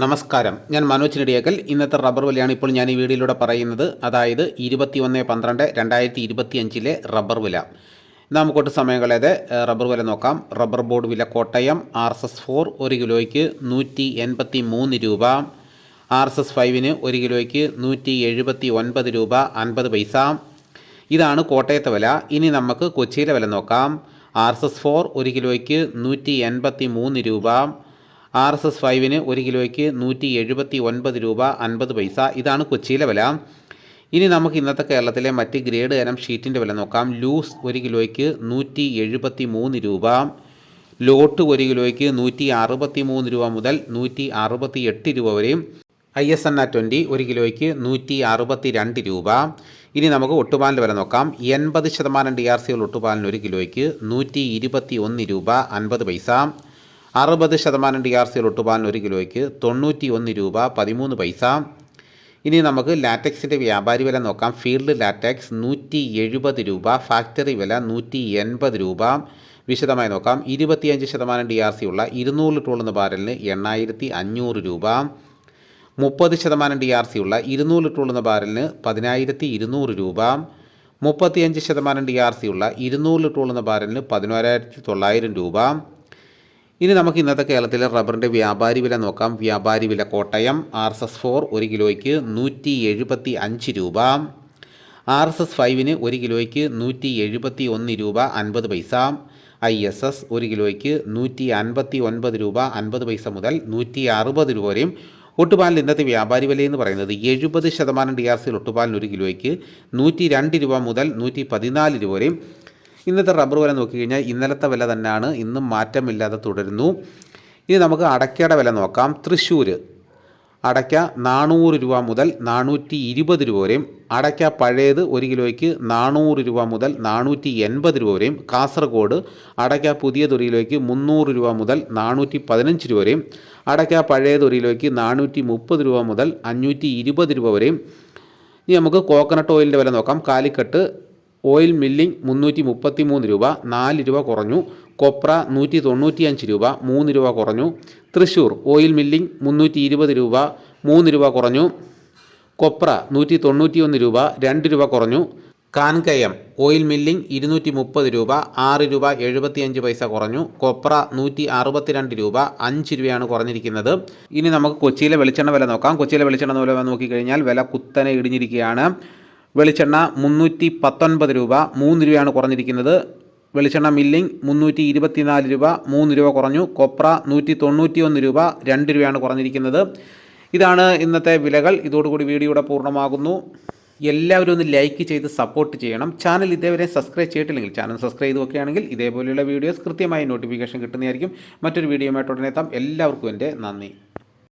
നമസ്കാരം. ഞാൻ മനോജ് നെടിയേക്കൽ. ഇന്നത്തെ റബ്ബർ വിലയാണ് ഇപ്പോൾ ഞാൻ ഈ വീഡിയോയിലൂടെ പറയുന്നത്. അതായത് ഇരുപത്തി ഒന്ന് പന്ത്രണ്ട് രണ്ടായിരത്തി ഇരുപത്തി അഞ്ചിലെ റബ്ബർ വില. നമുക്കൊട്ട് സമയം കളയാതെ റബ്ബർ വില നോക്കാം. റബ്ബർ ബോർഡ് വില Kottayam R S S four ഒരു കിലോയ്ക്ക് നൂറ്റി എൺപത്തി മൂന്ന് രൂപ. ആർ എസ് എസ് ഫൈവിന് ഒരു കിലോയ്ക്ക് നൂറ്റി എഴുപത്തി ഒൻപത് രൂപ അൻപത് പൈസ. ഇതാണ് കോട്ടയത്തെ വില. ഇനി നമുക്ക് കൊച്ചിയിലെ വില നോക്കാം. ആർ എസ് എസ് ഫോർ ഒരു കിലോയ്ക്ക് നൂറ്റി എൺപത്തി മൂന്ന് രൂപ. ആർ എസ് എസ് ഫൈവിന് ഒരു കിലോയ്ക്ക് നൂറ്റി എഴുപത്തി ഒൻപത് രൂപ അൻപത് പൈസ. ഇതാണ് കൊച്ചിയിലെ വില. ഇനി നമുക്ക് ഇന്നത്തെ കേരളത്തിലെ മറ്റ് ഗ്രേഡ് തരം ഷീറ്റിന്റെ വില നോക്കാം. ലൂസ് ഒരു കിലോയ്ക്ക് നൂറ്റി എഴുപത്തി മൂന്ന് രൂപ. ലോട്ട് ഒരു കിലോയ്ക്ക് നൂറ്റി അറുപത്തി മൂന്ന് രൂപ മുതൽ നൂറ്റി അറുപത്തി എട്ട് രൂപ വരെയും. I S N R twenty ഒരു കിലോയ്ക്ക് നൂറ്റി അറുപത്തി രണ്ട് രൂപ. ഇനി നമുക്ക് ഒട്ടുപാലിന്റെ വില നോക്കാം. എൺപത് ശതമാനം ഡി ആർ സികൾ ഒട്ടുപാലിന് ഒരു കിലോയ്ക്ക് നൂറ്റി ഇരുപത്തി ഒന്ന് രൂപ അൻപത് പൈസ. അറുപത് ശതമാനം ഡി ആർ സി ഒട്ടുപാലിന് ഒരു കിലോയ്ക്ക് തൊണ്ണൂറ്റി ഒന്ന് രൂപ പതിമൂന്ന് പൈസ. ഇനി നമുക്ക് ലാറ്റക്സിന്റെ വ്യാപാരി വില നോക്കാം. ഫീൽഡ് ലാറ്റക്സ് നൂറ്റി എഴുപത് രൂപ ഫാക്ടറി വില നൂറ്റി എൺപത് രൂപ. വിശദമായി നോക്കാം. ഇരുപത്തിയഞ്ച് ശതമാനം ഡി ആർ സി ഉള്ള ഇരുന്നൂറ് ഉള്ളുന്ന ബാരലിന് എണ്ണായിരത്തി അഞ്ഞൂറ് രൂപ. മുപ്പത് ശതമാനം ഡി ആർ സി ഉള്ള ഇരുന്നൂറ് ഉള്ളുന്ന ബാരലിന് പതിനായിരത്തി ഇരുന്നൂറ് രൂപ. മുപ്പത്തിയഞ്ച് ശതമാനം ഡി ആർ സി ഉള്ള ഇരുന്നൂറ് ഉള്ളുന്ന ബാരലിന് പതിനോരായിരത്തി തൊള്ളായിരം രൂപ. ഇനി നമുക്ക് ഇന്നത്തെ കേരളത്തിലെ റബ്ബറിന്റെ വ്യാപാരി വില നോക്കാം. വ്യാപാരി വില Kottayam R S S four ഒരു കിലോയ്ക്ക് നൂറ്റി എഴുപത്തി അഞ്ച് രൂപ. ആർ എസ് എസ് ഫൈവിന് ഒരു കിലോയ്ക്ക് നൂറ്റി എഴുപത്തി ഒന്ന് രൂപ അൻപത് പൈസ. ഐ എസ് എസ് ഒരു കിലോയ്ക്ക് നൂറ്റി അൻപത്തി ഒൻപത് രൂപ അൻപത് പൈസ മുതൽ നൂറ്റി അറുപത് രൂപ വരെയും. ഒട്ടുപാലിന് ഇന്നത്തെ വ്യാപാരി വില എന്ന് പറയുന്നത് എഴുപത് ശതമാനം ഡി ആർ സിയിൽ ഒട്ടുപാലിന് ഒരു കിലോയ്ക്ക് നൂറ്റി രണ്ട് രൂപ മുതൽ നൂറ്റി പതിനാല് രൂപ വരെയും. ഇന്നത്തെ റബ്ബർ വില നോക്കിക്കഴിഞ്ഞാൽ ഇന്നലത്തെ വില തന്നെയാണ്. ഇന്നും മാറ്റമില്ലാതെ തുടരുന്നു. ഇനി നമുക്ക് അടയ്ക്കയുടെ വില നോക്കാം. തൃശ്ശൂർ അടയ്ക്ക നാനൂറ് രൂപ മുതൽ നാനൂറ്റി ഇരുപത് രൂപ വരെയും അടയ്ക്ക പഴയത് ഒരു കിലോയ്ക്ക് നാനൂറ് രൂപ മുതൽ നാനൂറ്റി എൺപത് രൂപ വരെയും കാസർഗോഡ് അടയ്ക്ക പുതിയത് ഒരു കിലോയ്ക്ക് മുന്നൂറ് രൂപ മുതൽ നാനൂറ്റി പതിനഞ്ച് രൂപ വരെയും അടയ്ക്ക പഴയത് ഒരു കിലോയ്ക്ക് നാനൂറ്റി മുപ്പത് രൂപ മുതൽ അഞ്ഞൂറ്റി ഇരുപത് രൂപ വരെയും. ഇനി നമുക്ക് കോക്കനട്ട് ഓയിലിന്റെ വില നോക്കാം. കാലിക്കട്ട് ഓയിൽ മില്ലിംഗ് മുന്നൂറ്റി മുപ്പത്തി മൂന്ന് രൂപ നാല് രൂപ കുറഞ്ഞു. കൊപ്ര നൂറ്റി തൊണ്ണൂറ്റിയഞ്ച് രൂപ മൂന്ന് രൂപ കുറഞ്ഞു. തൃശ്ശൂർ ഓയിൽ മില്ലിംഗ് മുന്നൂറ്റി ഇരുപത് രൂപ മൂന്ന് രൂപ കുറഞ്ഞു. കൊപ്ര നൂറ്റി തൊണ്ണൂറ്റിയൊന്ന് രൂപ രണ്ട് രൂപ കുറഞ്ഞു. കാൻകയം ഓയിൽ മില്ലിംഗ് ഇരുന്നൂറ്റി മുപ്പത് രൂപ ആറ് രൂപ എഴുപത്തിയഞ്ച് പൈസ കുറഞ്ഞു. കൊപ്ര നൂറ്റി അറുപത്തിരണ്ട് രൂപ അഞ്ച് രൂപയാണ് കുറഞ്ഞിരിക്കുന്നത്. ഇനി നമുക്ക് കൊച്ചിയിലെ വെളിച്ചെണ്ണ വില നോക്കാം. കൊച്ചിയിലെ വെളിച്ചെണ്ണ വില നോക്കിക്കഴിഞ്ഞാൽ വില കുത്തനെ ഇടിഞ്ഞിരിക്കുകയാണ്. വെളിച്ചെണ്ണ മുന്നൂറ്റി പത്തൊൻപത് രൂപ മൂന്ന് രൂപയാണ് കുറഞ്ഞിരിക്കുന്നത്. വെളിച്ചെണ്ണ മില്ലിംഗ് മുന്നൂറ്റി ഇരുപത്തിനാല് രൂപ മൂന്ന് രൂപ കുറഞ്ഞു. കൊപ്ര നൂറ്റി തൊണ്ണൂറ്റി ഒന്ന് രൂപ രണ്ട് രൂപയാണ് കുറഞ്ഞിരിക്കുന്നത്. ഇതാണ് ഇന്നത്തെ വിലകൾ. ഇതോടുകൂടി വീഡിയോയുടെ പൂർണമാകുന്നു. എല്ലാവരും ഒന്ന് ലൈക്ക് ചെയ്ത് സപ്പോർട്ട് ചെയ്യണം. ചാനൽ ഇതേവരെ സബ്സ്ക്രൈബ് ചെയ്തിട്ടില്ലെങ്കിൽ ചാനൽ സബ്സ്ക്രൈബ് ചെയ്ത് ഇതേപോലെയുള്ള വീഡിയോസ് കൃത്യമായി നോട്ടിഫിക്കേഷൻ കിട്ടുന്നതായിരിക്കും. മറ്റൊരു വീഡിയോയുമായിട്ട് ഉടനെ എത്താം. എല്ലാവർക്കും എന്റെ നന്ദി.